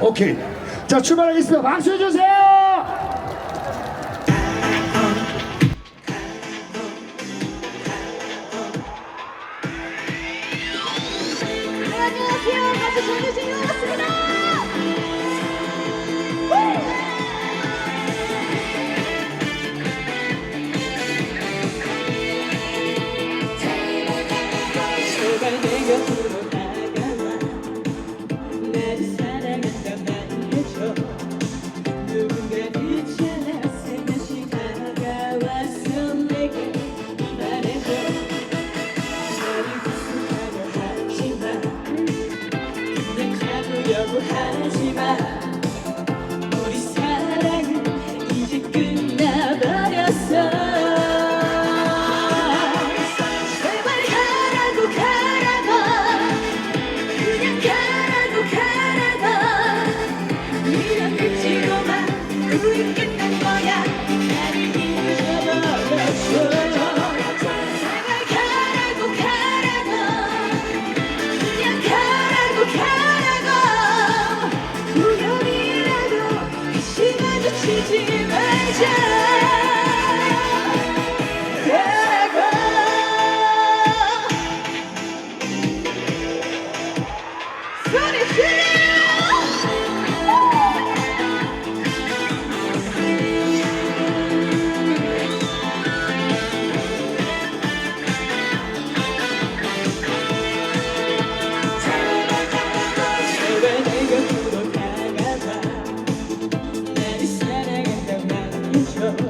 오케이. 자, 출발하겠습니다. 박수 해주세요! 말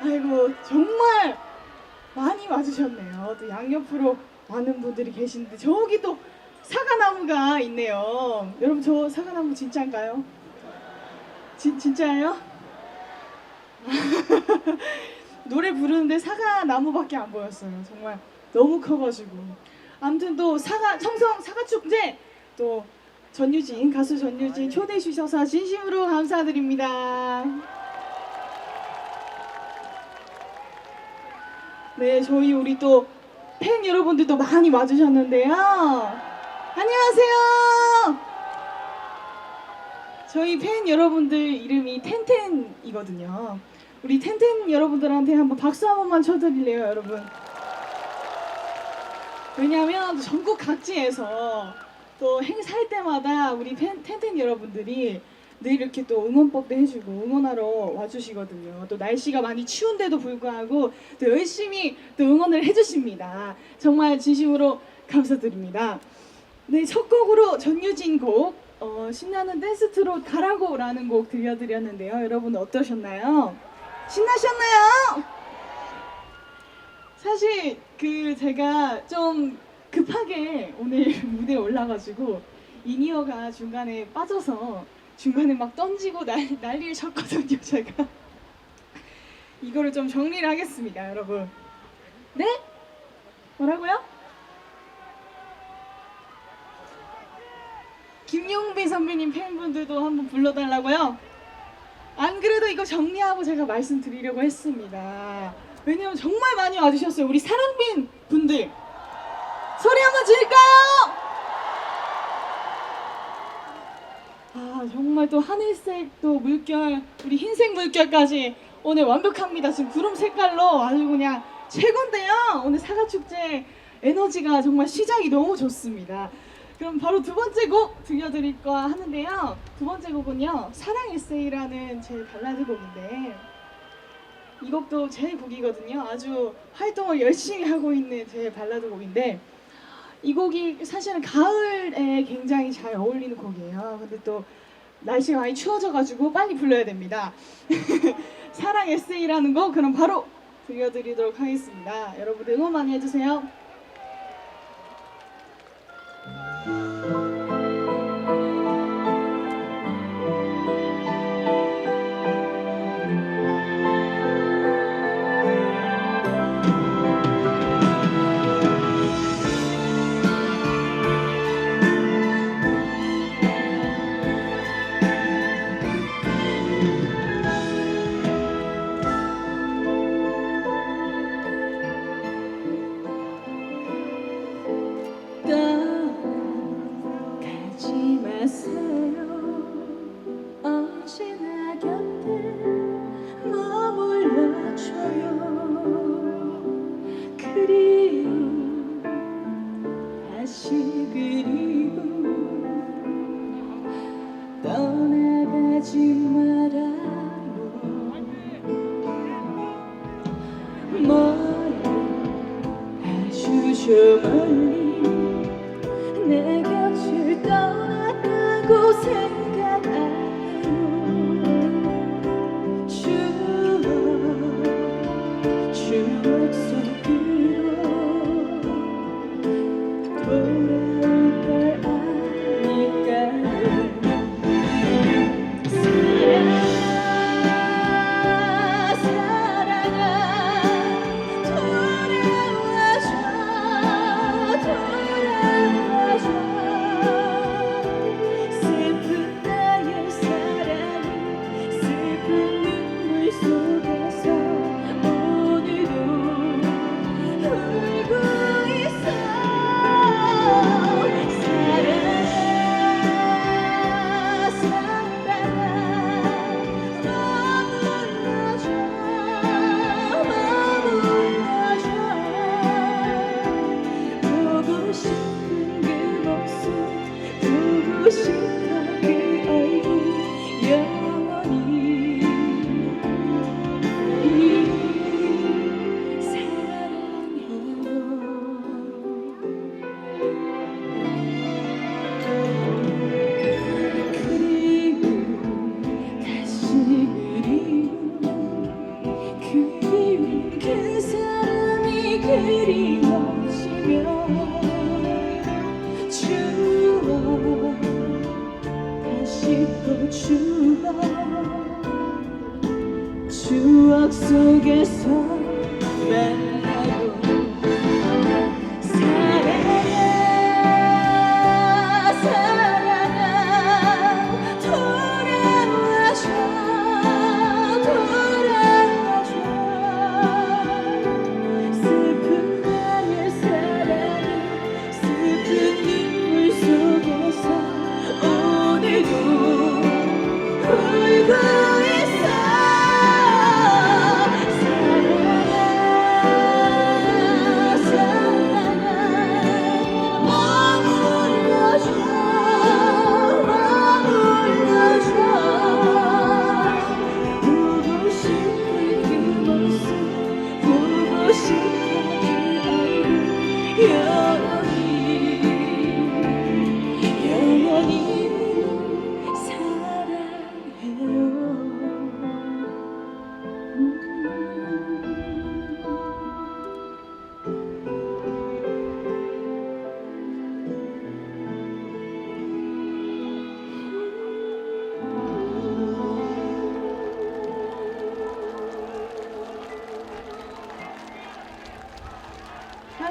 아이고, 정말 많이 와주셨네요. 또 양옆으로 많은 분들이 계신데, 저기 또 사과나무가 있네요. 여러분, 저 사과나무 진짜인가요? 진, 진짜예요? 노래 부르는데 사과 나무밖에 안 보였어요. 정말 너무 커가지고. 아무튼 또 사과 청성 사과 축제 또 전유진 가수 전유진 초대해 주셔서 진심으로 감사드립니다. 네, 저희 우리 또 팬 여러분들도 많이 와주셨는데요. 안녕하세요. 저희 팬 여러분들 이름이 텐텐이거든요. 우리 텐텐 여러분들한테 한번 박수 한 번만 쳐드릴래요, 여러분? 왜냐하면 전국 각지에서 또 행사할 때마다 우리 팬, 텐텐 여러분들이 늘 이렇게 또 응원법도 해주고 응원하러 와주시거든요. 또 날씨가 많이 추운데도 불구하고 또 열심히 또 응원을 해주십니다. 정말 진심으로 감사드립니다. 네, 첫 곡으로 전유진 곡 어, 신나는 댄스 트롯 가라고라는 곡 들려드렸는데요. 여러분 어떠셨나요? 신나셨나요? 사실 그 제가 좀 급하게 오늘 무대에 올라가지고 이니어가 중간에 빠져서 중간에 막 던지고 난, 난리를 쳤거든요 제가 이거를 좀 정리를 하겠습니다 여러분 네? 뭐라고요? 김용빈 선배님 팬분들도 한번 불러달라고요? 안 그래도 이거 정리하고 제가 말씀드리려고 했습니다. 왜냐면 정말 많이 와주셨어요. 우리 사랑빈 분들. 소리 한번 질까요? 아, 정말 또 하늘색, 또 물결, 우리 흰색 물결까지 오늘 완벽합니다. 지금 구름 색깔로 아주 그냥 최고인데요. 오늘 사과축제 에너지가 정말 시작이 너무 좋습니다. 그럼 바로 두 번째 곡 들려드릴까 하는데요. 두 번째 곡은요, 사랑 에세이라는 제 발라드 곡인데 이 곡도 제 곡이거든요. 아주 활동을 열심히 하고 있는 제 발라드 곡인데 이 곡이 사실은 가을에 굉장히 잘 어울리는 곡이에요. 근데 또 날씨가 많이 추워져가지고 빨리 불러야 됩니다. 사랑 에세이라는 곡 그럼 바로 들려드리도록 하겠습니다. 여러분들 응원 많이 해주세요.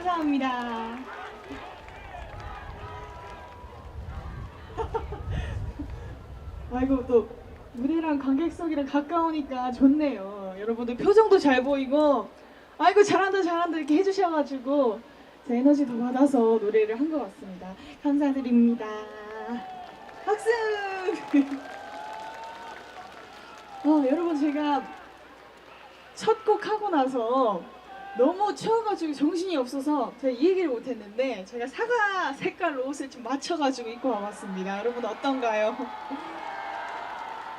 감사합니다. 아이고 또 무대랑 관객석이랑 가까우니까 좋네요. 여러분들 표정도 잘 보이고 아이고 잘한다 잘한다 이렇게 해주셔가지고 제 에너지 더 받아서 노래를 한 것 같습니다. 감사드립니다. 박수! 어, 여러분 제가 첫 곡 하고 나서 너무 추워가지고 정신이 없어서 제가 이 얘기를 못했는데 제가 사과 색깔 옷을 좀 맞춰가지고 입고 와봤습니다. 여러분 어떤가요?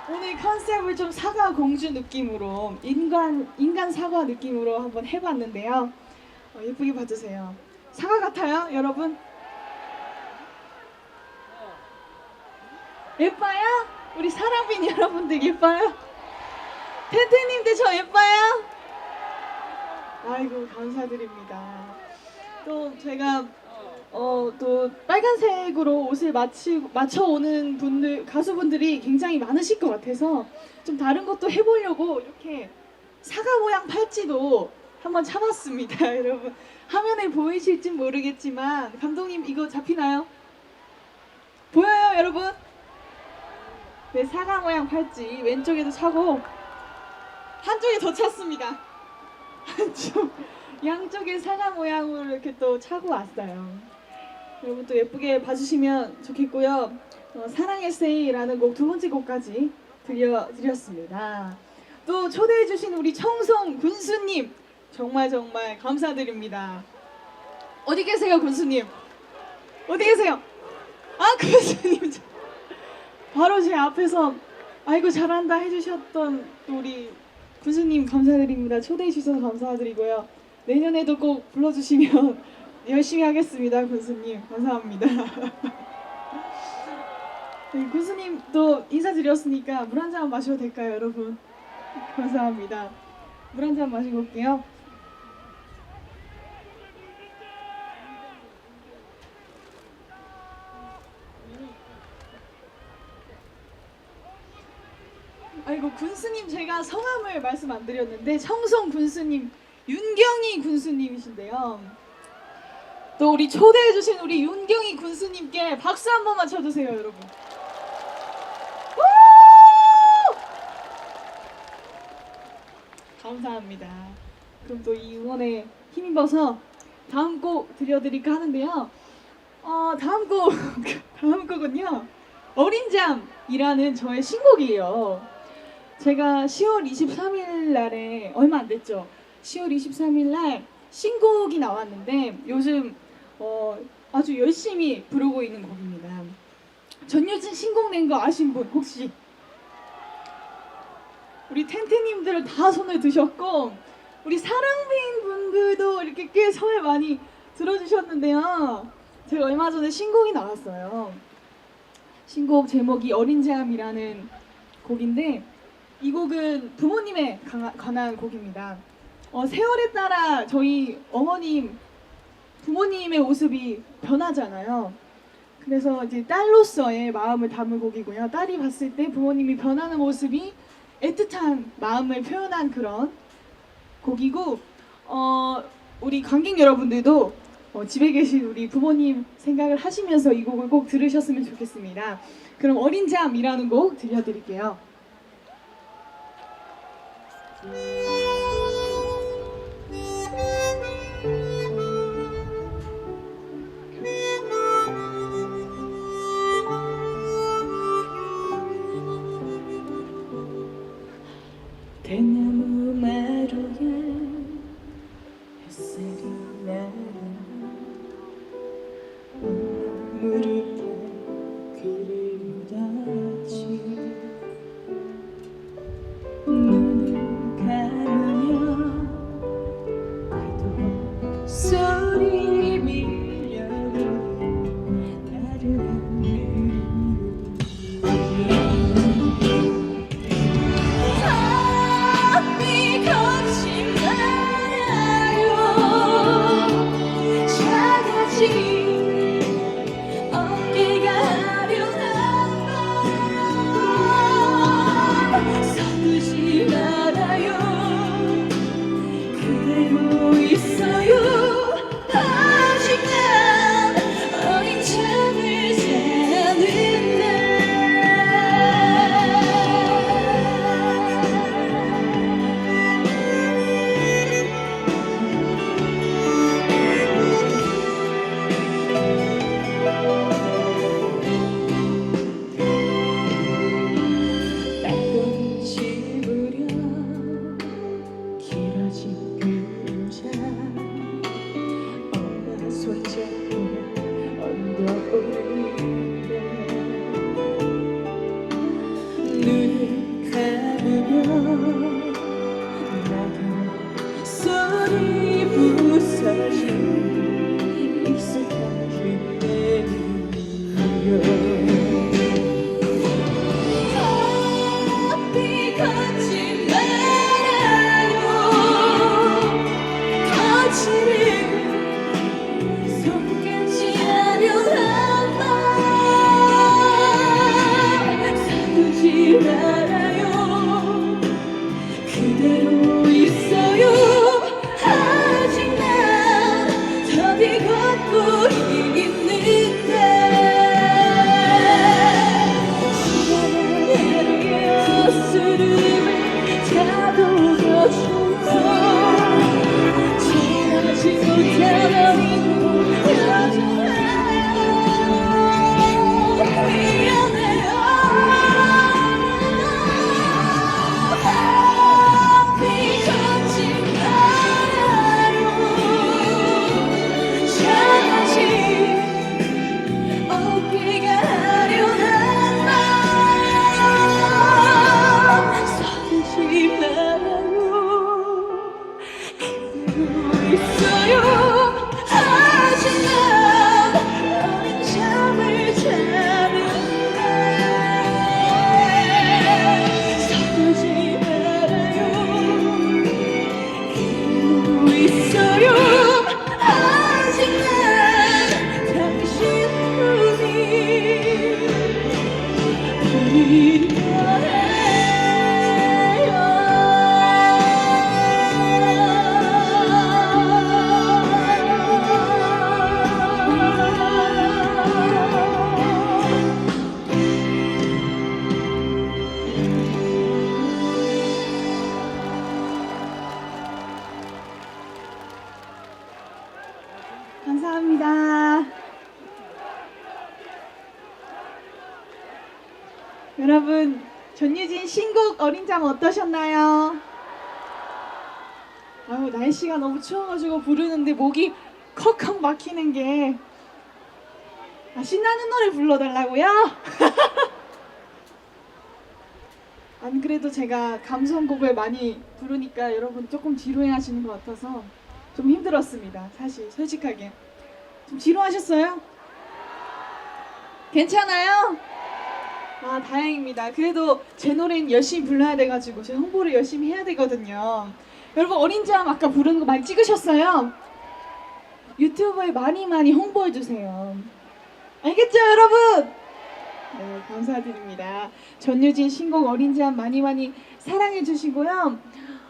오늘 컨셉을 좀 사과 공주 느낌으로 인간 인간 사과 느낌으로 한번 해봤는데요. 어, 예쁘게 봐주세요. 사과 같아요, 여러분? 예뻐요? 우리 사랑빈 여러분들 예뻐요? 텐트님들 저 예뻐요? 아이고 감사드립니다. 또 제가 어 또 빨간색으로 옷을 맞추 맞춰 오는 분들 가수분들이 굉장히 많으실 것 같아서 좀 다른 것도 해보려고 이렇게 사과 모양 팔찌도 한번 참았습니다, 여러분. 화면에 보이실지 모르겠지만 감독님 이거 잡히나요? 보여요, 여러분? 네, 사과 모양 팔찌 왼쪽에도 차고 한쪽에 더 찼습니다. 한쪽 양쪽에 사과 모양으로 이렇게 또 차고 왔어요. 여러분 또 예쁘게 봐주시면 좋겠고요. 어, 사랑의 세이라는 곡 두 번째 곡까지 들려드렸습니다. 또 초대해주신 우리 청송 군수님 정말 정말 감사드립니다. 어디 계세요, 군수님? 어디 계세요? 아, 군수님. 바로 제 앞에서 아이고 잘한다 해주셨던 또 우리 군수님 감사드립니다. 초대해 주셔서 감사드리고요. 내년에도 꼭 불러주시면 열심히 하겠습니다, 군수님. 감사합니다. 네, 군수님 또 인사드렸으니까 물 한 잔 마셔도 될까요, 여러분? 감사합니다. 물 한 잔 마시고 올게요. 아이고 군수님 제가 성함을 말씀 안 드렸는데 청송 군수님 윤경희 군수님이신데요. 또 우리 초대해 주신 우리 윤경희 군수님께 박수 한 번만 쳐주세요, 여러분. 우! 감사합니다. 그럼 또 이 응원에 힘입어서 다음 곡 들려드릴까 하는데요. 어, 다음 곡 다음 곡은요. 어린 잠이라는 저의 신곡이에요. 제가 10월 23일 날에 얼마 안 됐죠. 10월 23일 날 신곡이 나왔는데 요즘 어, 아주 열심히 부르고 있는 곡입니다. 전효진 신곡 낸 거 아신 분 혹시? 우리 텐트님들은 다 손을 드셨고 우리 사랑빈 분들도 이렇게 꽤 손을 많이 들어주셨는데요. 제가 얼마 전에 신곡이 나왔어요. 신곡 제목이 어린 잠이라는 곡인데 이 곡은 부모님에 강- 관한 곡입니다. 어, 세월에 따라 저희 어머님, 부모님의 모습이 변하잖아요. 그래서 이제 딸로서의 마음을 담은 곡이고요. 딸이 봤을 때 부모님이 변하는 모습이 애틋한 마음을 표현한 그런 곡이고, 어, 우리 관객 여러분들도 어, 집에 계신 우리 부모님 생각을 하시면서 이 곡을 꼭 들으셨으면 좋겠습니다. 그럼 어린 잠이라는 곡 들려드릴게요. 대 see. 어린잠 어떠셨나요? 아유, 날씨가 너무 추워가지고 부르는데 목이 컥컥 막히는 게 아, 신나는 노래 불러달라고요? 안 그래도 제가 감성곡을 많이 부르니까 여러분 조금 지루해 하시는 것 같아서 좀 힘들었습니다. 사실 솔직하게. 좀 지루하셨어요? 괜찮아요? 아 다행입니다. 그래도 제 노래는 열심히 불러야 돼가지고 제 홍보를 열심히 해야 되거든요. 여러분 어린잠 아까 부르는 거 많이 찍으셨어요? 유튜브에 많이 많이 홍보해 주세요. 알겠죠, 여러분? 네, 감사드립니다. 전유진 신곡 어린잠 많이 많이 사랑해 주시고요.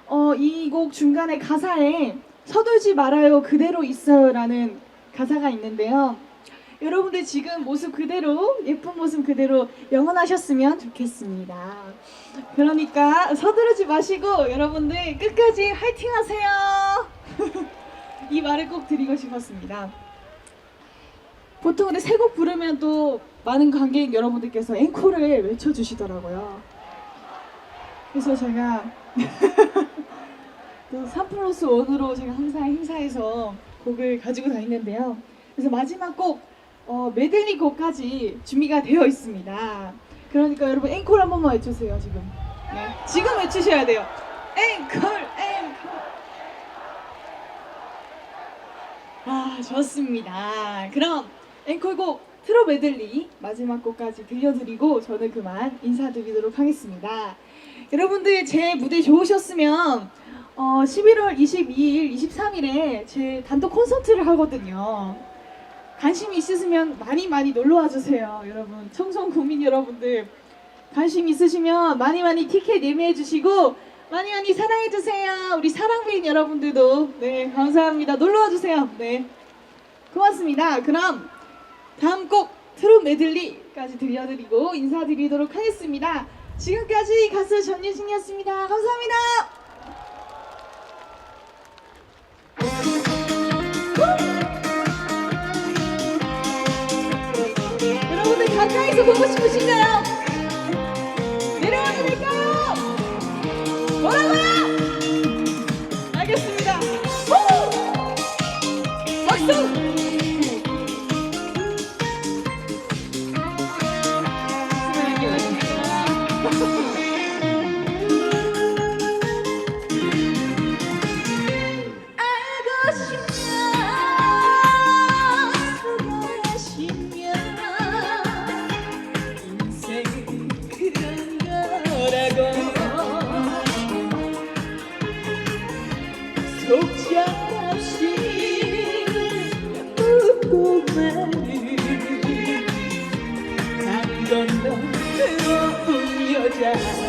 어, 이 곡 중간에 가사에 서둘지 말아요 그대로 있어요라는 가사가 있는데요. 여러분들 지금 모습 그대로 예쁜 모습 그대로 영원하셨으면 좋겠습니다. 그러니까 서두르지 마시고 여러분들 끝까지 화이팅 하세요. 이 말을 꼭 드리고 싶었습니다. 보통 근데 세 곡 부르면 또 많은 관객 여러분들께서 앵콜을 외쳐주시더라고요. 그래서 제가 또3 플러스 1으로 제가 항상 행사에서 곡을 가지고 다니는데요. 그래서 마지막 곡 어, 메들리 곡까지 준비가 되어 있습니다. 그러니까 여러분 앵콜 한 번만 외주세요 지금. 네, 지금 외치셔야 돼요. 앵콜 앵콜. 아 좋습니다. 그럼 앵콜곡 트로 메들리 마지막 곡까지 들려드리고 저는 그만 인사드리도록 하겠습니다. 여러분들 제 무대 좋으셨으면 어, 11월 22일, 23일에 제 단독 콘서트를 하거든요. 관심 있으시면 많이 많이 놀러 와주세요, 여러분. 청송 구민 여러분들 관심 있으시면 많이 많이 티켓 예매해 주시고 많이 많이 사랑해 주세요. 우리 사랑부인 여러분들도 네 감사합니다. 놀러 와 주세요. 네 고맙습니다. 그럼 다음 곡 트롯 메들리까지 들려드리고 인사드리도록 하겠습니다. 지금까지 가수 전유진이었습니다. 감사합니다. 보고 싶으신가요? 웃고만 한번더 외로운 여자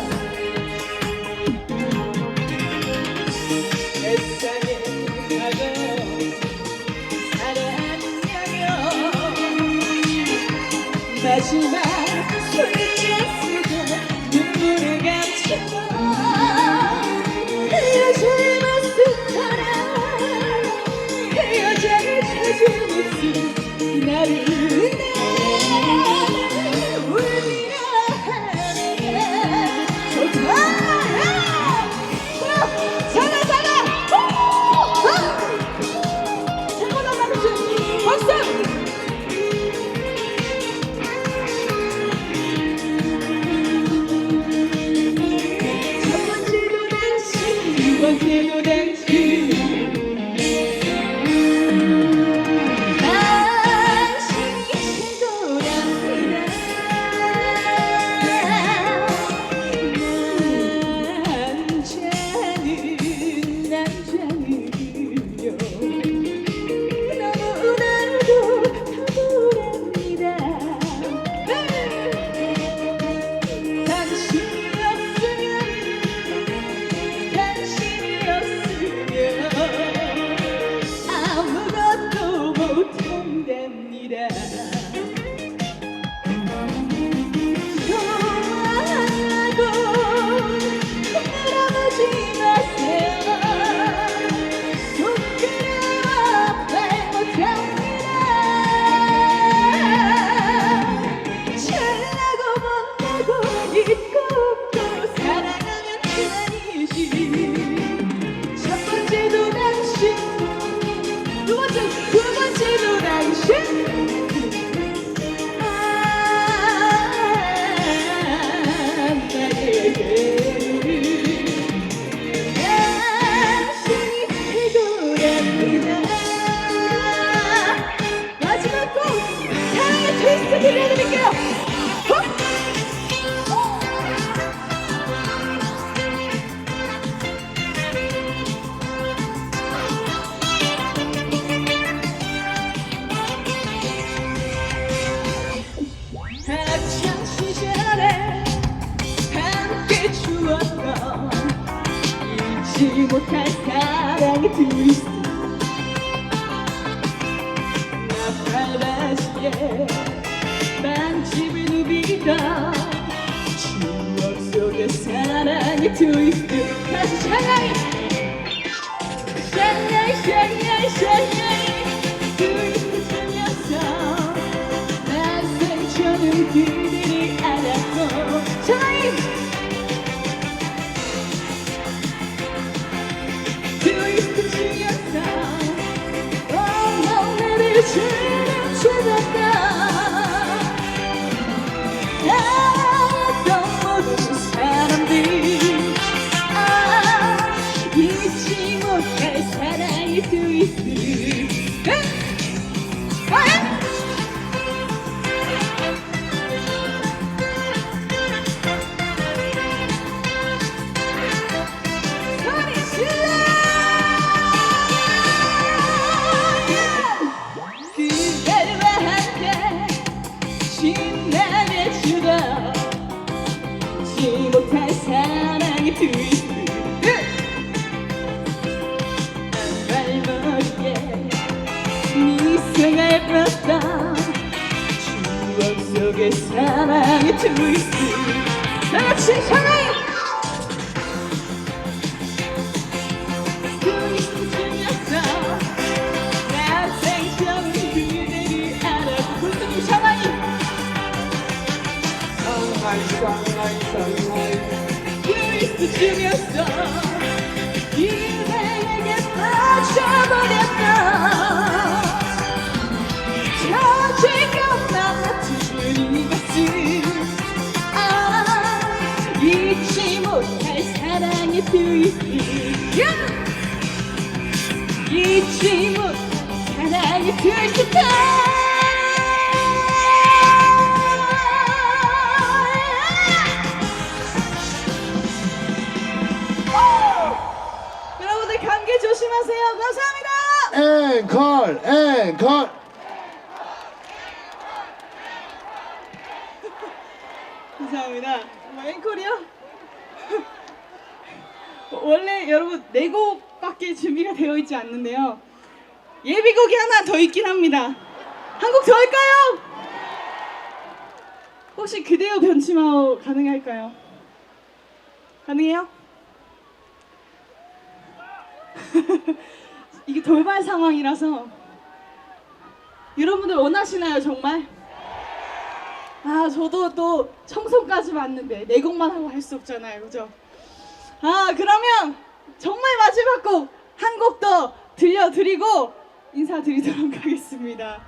나팔바지에 빵집을 누비던 추억 속의 사랑의 트위스트 다시 샹하이 샹하이 샹하이 샹하이 잊지 못할 사랑의 트위스트 여러분들 감기 조심하세요. 감사합니다. 앵콜 앵콜 감사합니다. 뭐 앵콜이요? 원래 여러분 네 곡밖에 준비가 되어 있지 않는데요. 예비곡이 하나 더 있긴 합니다. 한 곡 더 할까요? 혹시 그대여 변치마오 가능할까요? 가능해요? 이게 돌발 상황이라서 여러분들 원하시나요 정말? 아 저도 또 청소까지 왔는데 네 곡만 하고 할 수 없잖아요 그죠? 아 그러면 정말 마지막 곡 한 곡 더 들려드리고 인사드리도록 하겠습니다.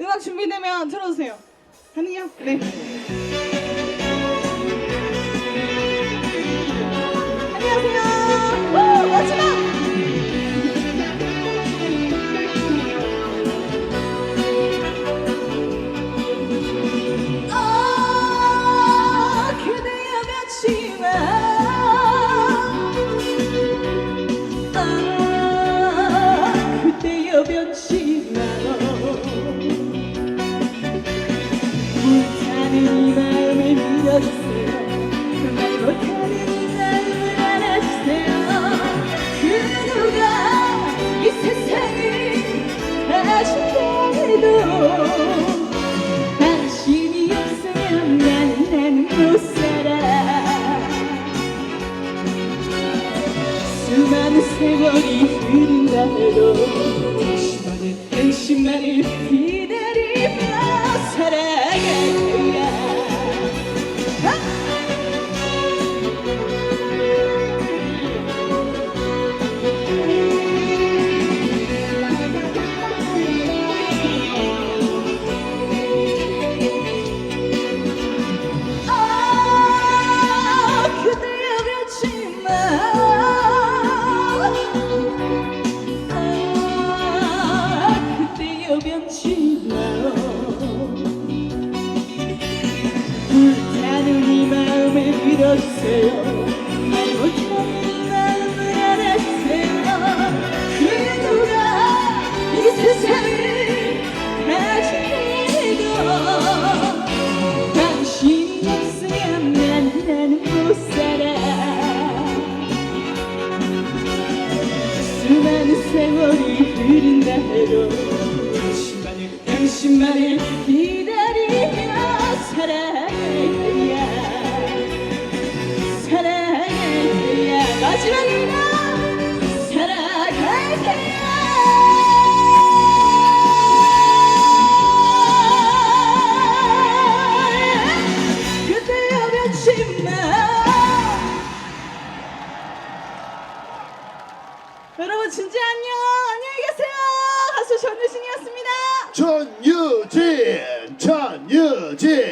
음악 준비되면 틀어주세요. 가능해요? 네 아쉽게도